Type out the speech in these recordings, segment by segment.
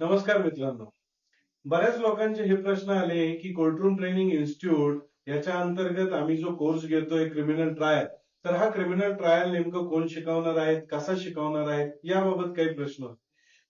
नमस्कार मित्रांनो. बऱ्याच लोकांचे हे प्रश्न आले की कोर्टरूम ट्रेनिंग इन्स्टिट्यूट याच्या अंतर्गत आम्ही जो कोर्स घेतोय क्रिमिनल ट्रायल तर हा क्रिमिनल ट्रायल नेमकं कोण शिकवणार आहेत कसा शिकवणार आहेत याबाबत काही प्रश्न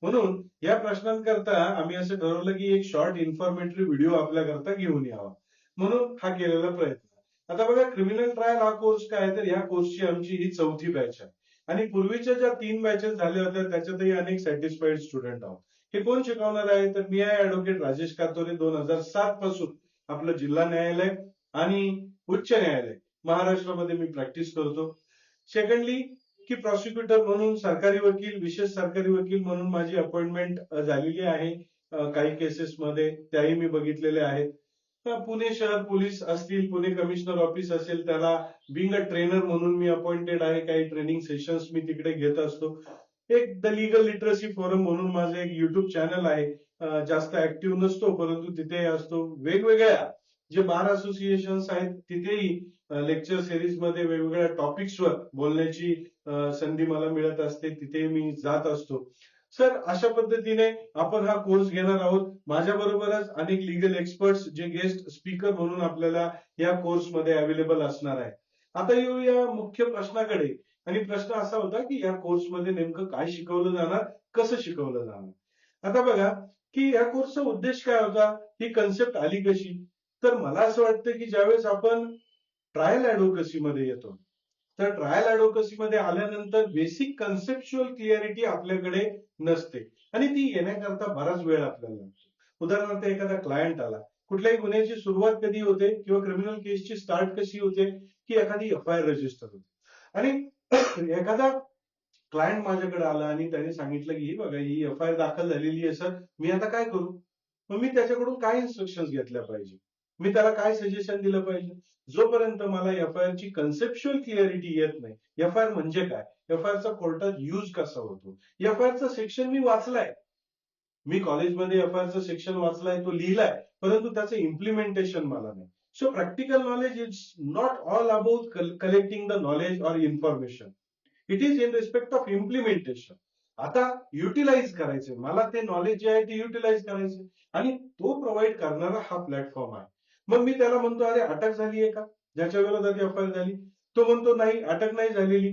म्हणून या प्रश्नांकरता आम्ही असं ठरवलं की एक शॉर्ट इन्फॉर्मेटरी व्हिडिओ आपल्याकरता घेऊन यावा. म्हणून हा केलेला प्रयत्न. आता बघा क्रिमिनल ट्रायल हा कोर्स काय? तर या कोर्सची आमची ही चौथी बॅच आहे. आणि पूर्वीच्या ज्या तीन बॅचेस झाल्या होत्या त्याच्यातही अनेक सॅटिस्फाईड स्टुडंट आहोत. हे कोण शिकवणार आहे? तर मी आहे ऍडव्होकेट राजेश कातोरे. दोन हजार सात पासून आपलं जिल्हा न्यायालय आणि उच्च न्यायालय. महाराष्ट्रामध्ये मी प्रॅक्टिस करतो. सेकंडली की प्रॉसिक्युटर म्हणून सरकारी वकील विशेष सरकारी वकील म्हणून माझी अपॉइंटमेंट झालेली आहे. काही काही केसेसमध्ये त्याही मी बघितलेल्या आहेत. पुणे शहर पोलीस असतील पुणे कमिशनर ऑफिस असेल त्याला बिंग अ ट्रेनर म्हणून मी अपॉइंटेड आहे. काही ट्रेनिंग सेशन्स मी तिकडे घेत असतो. एक द लिगल लिटरसी फोरम म्हणून माझं एक युट्यूब चॅनल आहे. जास्त ऍक्टिव्ह नसतो परंतु तिथे असतो वेगवेगळ्या जे बार असोसिएशन आहेत तिथेही लेक्चर सिरीजमध्ये वेगवेगळ्या टॉपिक्सवर बोलण्याची संधी मला मिळत असते तिथे मी जात असतो. सर अशा पद्धतीने आपण हा कोर्स घेणार आहोत. माझ्या बरोबरच अनेक लिगल एक्सपर्ट्स जे गेस्ट स्पीकर म्हणून आपल्याला या कोर्समध्ये अवेलेबल असणार आहे आता येऊया मुख्य प्रश्नाकडे. आणि प्रश्न असा होता की या कोर्समध्ये नेमकं काय शिकवलं जाणार कसं शिकवलं जाणार? आता बघा की या कोर्सचा उद्देश काय होता? ही कन्सेप्ट आली कशी? तर मला असं वाटतं की ज्यावेळेस आपण ट्रायल ऍडव्होकसी मध्ये येतो तर ट्रायल ऍडव्होकसीमध्ये आल्यानंतर बेसिक कन्सेप्च्युअल क्लिअरिटी आपल्याकडे नसते. आणि ती येण्याकरता बराच वेळ आपल्याला लागतो. उदाहरणार्थ एखादा क्लायंट आला. कुठल्याही गुन्ह्याची सुरुवात कधी होते किंवा क्रिमिनल केसची स्टार्ट कशी होते की एखादी एफ आय आर रजिस्टर होते. आणि एखादा क्लायंट माझ्याकडे आला आणि त्याने सांगितलं की ही बघा ही एफ आय आर दाखल झालेली आहे सर मी आता काय करू? मग मी त्याच्याकडून काय इन्स्ट्रक्शन घेतल्या पाहिजे? मी त्याला काय सजेशन दिलं पाहिजे? जोपर्यंत मला एफ आय आर ची कन्सेप्च्युअल क्लिअरिटी येत नाही एफ आय आर म्हणजे काय? एफ आय आरचा कोर्टात युज कसा होतो? एफ आय आर सेक्शन मी वाचलाय. मी कॉलेजमध्ये एफ आय आर सेक्शन वाचलाय तो लिहिलाय परंतु त्याचं इम्प्लिमेंटेशन मला नाही. So practical knowledge is not all about collecting the knowledge or information it is in respect of implementation आता युटिलाइज करायचे मला ते नॉलेज जे आहे ते युटिलाइज करायचे आणि तो प्रोव्हाइड करणारा हा प्लॅटफॉर्म आहे. मग मी त्याला म्हणतो अरे अटक झाली आहे का? ज्याच्या विरोधात एफ आय झाली. तो म्हणतो नाही अटक नाही झालेली.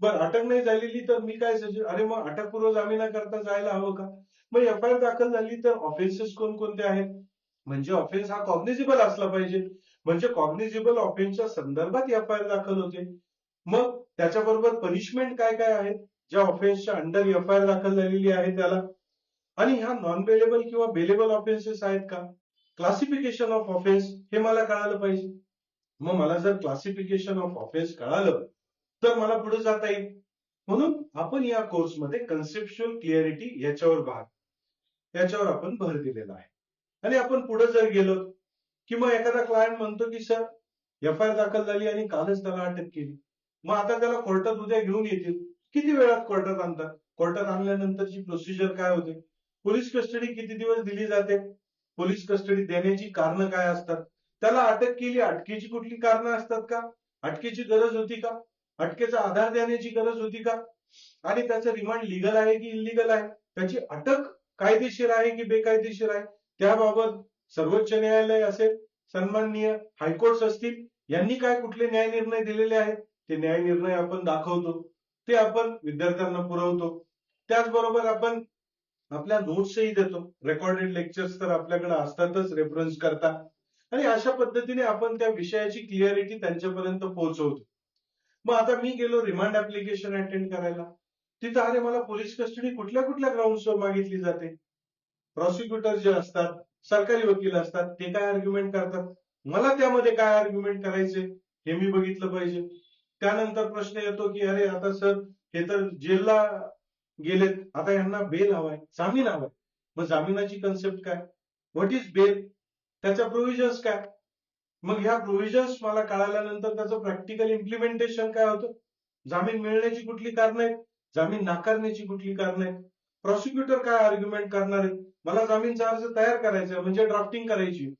बरं अटक नाही झालेली तर मी काय सजेस्ट अरे मग अटकपूर्व जामिनाकरता जायला हवं का? मग एफ आय आर दाखल झाली तर ऑफेन्सेस कोणकोणते आहेत? म्हणजे ऑफेन्स हा कॉग्निजिबल असला पाहिजे. म्हणजे कॉग्निजिबल ऑफेन्सच्या संदर्भात एफ आय आर दाखल होते. मग त्याच्याबरोबर पनिशमेंट काय काय आहेत? ज्या ऑफेन्सच्या अंडर एफ आय आर दाखल झालेली आहे त्याला. आणि ह्या नॉन बेलेबल किंवा बेलेबल ऑफेन्सेस आहेत का? क्लासिफिकेशन ऑफ ऑफेन्स हे मला कळालं पाहिजे. मग मला जर क्लासिफिकेशन ऑफ ऑफेन्स कळालं तर मला पुढे जाता येईल. म्हणून आपण या कोर्समध्ये कन्सेप्च्युअल क्लिअरिटी याच्यावर भाग याच्यावर आपण भर दिलेला आहे. आणि आपण पुढे जर गेलो की मग एखादा क्लायंट म्हणतो की सर एफ आय आर दाखल झाली आणि कालच त्याला अटक केली. मग आता त्याला कोर्टात उद्या घेऊन येतील. किती वेळात कोर्टात आणतात? कोर्टात आणल्यानंतरची प्रोसिजर काय होते? पोलीस कस्टडी किती दिवस दिली जाते? पोलीस कस्टडी देण्याची कारण काय असतात? त्याला अटक केली अटकेची कुठली कारण असतात का? अटकेची गरज होती का? अटकेचा आधार देण्याची गरज होती का? आणि त्याचं रिमांड लिगल आहे की इलिगल आहे? त्याची अटक कायदेशीर आहे की बेकायदेशीर आहे? त्याबाबत सर्वोच्च न्यायालय असेल सन्माननीय हायकोर्ट असतील यांनी काय कुठले न्याय निर्णय दिलेले आहेत ते न्याय निर्णय आपण दाखवतो. ते आपण विद्यार्थ्यांना पुरवतो. त्याचबरोबर आपण आपल्या नोट्सही देतो. रेकॉर्डेड लेक्चर्स तर आपल्याकडे असतातच रेफरन्स करता. आणि अशा पद्धतीने आपण त्या विषयाची क्लिअरिटी त्यांच्यापर्यंत पोहोचवतो. मग आता मी गेलो रिमांड ऍप्लिकेशन अटेंड करायला. तिथं अरे मला पोलीस कस्टडी कुठल्या कुठल्या ग्राउंडवर मागितली जाते? प्रॉसिक्युटर जे असतात सरकारी वकील असतात ते काय आर्ग्युमेंट करतात? मला त्यामध्ये काय आर्ग्युमेंट करायचे? हे मी बघितलं पाहिजे. त्यानंतर प्रश्न येतो की अरे आता सर हे तर जेलला गेलेत. आता यांना बेल हवाय. जामीन हवाय. मग जामिनाची कन्सेप्ट काय? व्हॉट इज बेल त्याच्या प्रोव्हिजन्स काय? मग ह्या प्रोव्हिजन्स मला कळाल्यानंतर त्याचं प्रॅक्टिकल इम्प्लिमेंटेशन काय होतं? जामीन मिळण्याची कुठली कारण आहेत? जामीन नाकारण्याची कुठली कारण आहेत? प्रॉसिक्युटर काय आर्ग्युमेंट करणार आहे मला जामीनचा अर्ज तयार करायचा म्हणजे ड्राफ्टिंग करायची.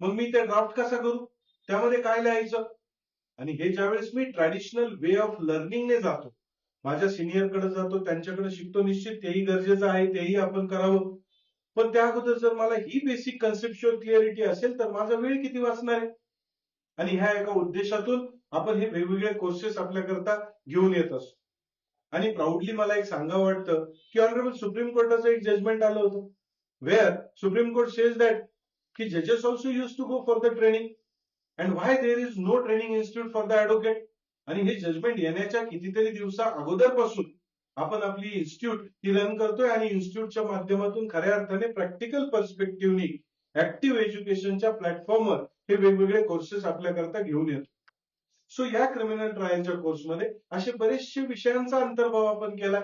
मग मी ते ड्राफ्ट कसा करू? त्यामध्ये काय लिहायचं? आणि हे ज्यावेळेस मी ट्रॅडिशनल वे ऑफ लर्निंगने जातो माझ्या सिनियरकडे जातो त्यांच्याकडे शिकतो निश्चित तेही गरजेचं आहे तेही आपण करावं. पण त्या अगोदर जर मला ही बेसिक कन्सेप्च्युअल क्लिअरिटी असेल तर माझा वेळ किती वाचणार आहे? आणि ह्या एका उद्देशातून आपण हे वेगवेगळे कोर्सेस आपल्याकरता घेऊन येत असतो. आणि प्राऊडली मला एक सांगावं वाटतं की ऑनरेबल सुप्रीम कोर्टाचं एक जजमेंट आलं होतं. Where supreme court says that की जजेस also use to go for the training and why there is no training institute for the आणि हे जजमेंट येण्याच्या कितीतरी दिवसा अगोदरपासून आपण आपली इन्स्टिट्यूट ही रन करतोय आणि इन्स्टिट्यूटच्या माध्यमातून खऱ्या अर्थाने प्रॅक्टिकल पर्स्पेक्टिव्हनी ऍक्टिव्ह एज्युकेशनच्या प्लॅटफॉर्मवर हे वेगवेगळे कोर्सेस आपल्याकरता घेऊन येतो. सो या क्रिमिनल ट्रायलच्या कोर्समध्ये असे बरेचसे विषयांचा अंतर्भाव आपण केला.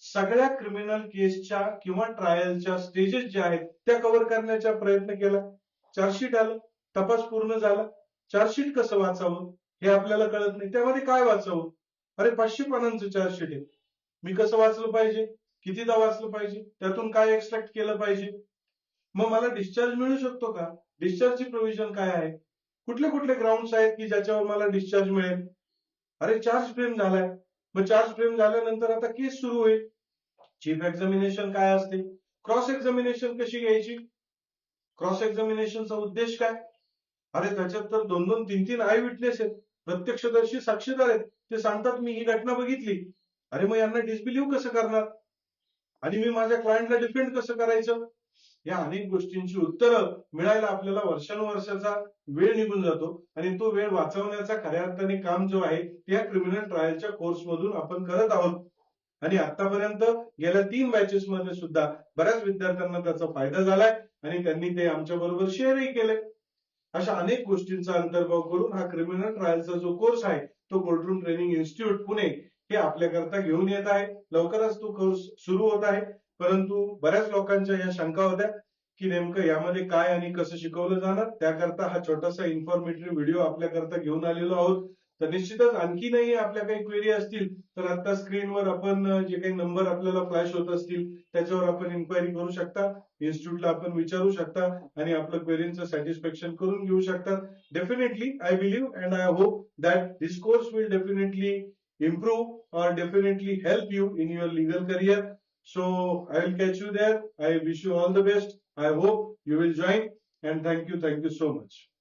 सगळ्या क्रिमिनल केसच्या किंवा ट्रायलच्या स्टेजेस ज्या आहेत त्या कव्हर करण्याचा प्रयत्न केला. चार्जशीट आलं तपास पूर्ण झाला. चार्जशीट कसं वाचावं हे आपल्याला कळत नाही. त्यामध्ये काय वाचावं? अरे पाचशे पानांचं चार्जशीट आहे. मी कसं वाचलं पाहिजे? कितीदा वाचलं पाहिजे? त्यातून काय एक्स्ट्रॅक्ट केलं पाहिजे? मग मला डिस्चार्ज मिळू शकतो का? डिस्चार्जची प्रोव्हिजन काय आहे? कुठले कुठले ग्राउंड आहेत की ज्याच्यावर मला डिस्चार्ज मिळेल? अरे चार्ज फ्रेम झालाय. मग चार्ज फ्रेम झाल्यानंतर आता केस सुरू होईल. चीफ एक्झामिनेशन काय असते? क्रॉस एक्झामिनेशन कशी घ्यायची? क्रॉस एक्झामिनेशनचा उद्देश काय? अरे त्याच्यात तर दोन दोन तीन तीन आय विटनेस आहेत. प्रत्यक्षदर्शी साक्षीदार आहेत. ते सांगतात मी ही घटना बघितली. अरे मग यांना डिसबिलीव्ह कसं करणार? आणि मी माझ्या क्लायंटला डिफेंड कसं करायचं? या अनेक गोष्टींची उत्तरं मिळायला आपल्याला वर्षानुवर्षाचा वेळ निघून जातो. आणि तो वेळ वाचवण्याचा खऱ्या अर्थाने काम जो आहे त्या क्रिमिनल ट्रायलच्या कोर्समधून आपण करत आहोत. आणि आतापर्यंत गेल्या तीन बॅचेस मध्ये सुद्धा बऱ्याच विद्यार्थ्यांना त्याचा फायदा झालाय आणि त्यांनी ते आमच्या बरोबर शेअरही केले अशा अनेक गोष्टींचा अंतर्भाव करून हा क्रिमिनल ट्रायलचा जो कोर्स आहे तो कोर्टरूम ट्रेनिंग इन्स्टिट्यूट पुणे हे आपल्याकरता घेऊन येत आहे. लवकरच तो कोर्स सुरू होत आहे. परंतु बऱ्याच लोकांच्या या शंका होत्या की नेमकं यामध्ये काय आणि कसं शिकवलं जाणार? त्याकरता हा छोटासा इन्फॉर्मेटिव्ह व्हिडिओ आपल्याकरता घेऊन आलेलो आहोत. तर निश्चितच आणखीनही आपल्या काही क्वेरी असतील तर आता स्क्रीनवर आपण जे काही नंबर आपल्याला फ्लॅश होत असतील त्याच्यावर आपण इन्क्वायरी करू शकता. इन्स्टिट्यूटला आपण विचारू शकता आणि आपलं क्वेरींचं सॅटिस्फॅक्शन करून घेऊ शकता. Definitely I believe and I hope that this course will definitely improve or definitely help you in your legal career. So I will catch you there. I wish you all the best. I hope you will join and thank you. Thank you so much.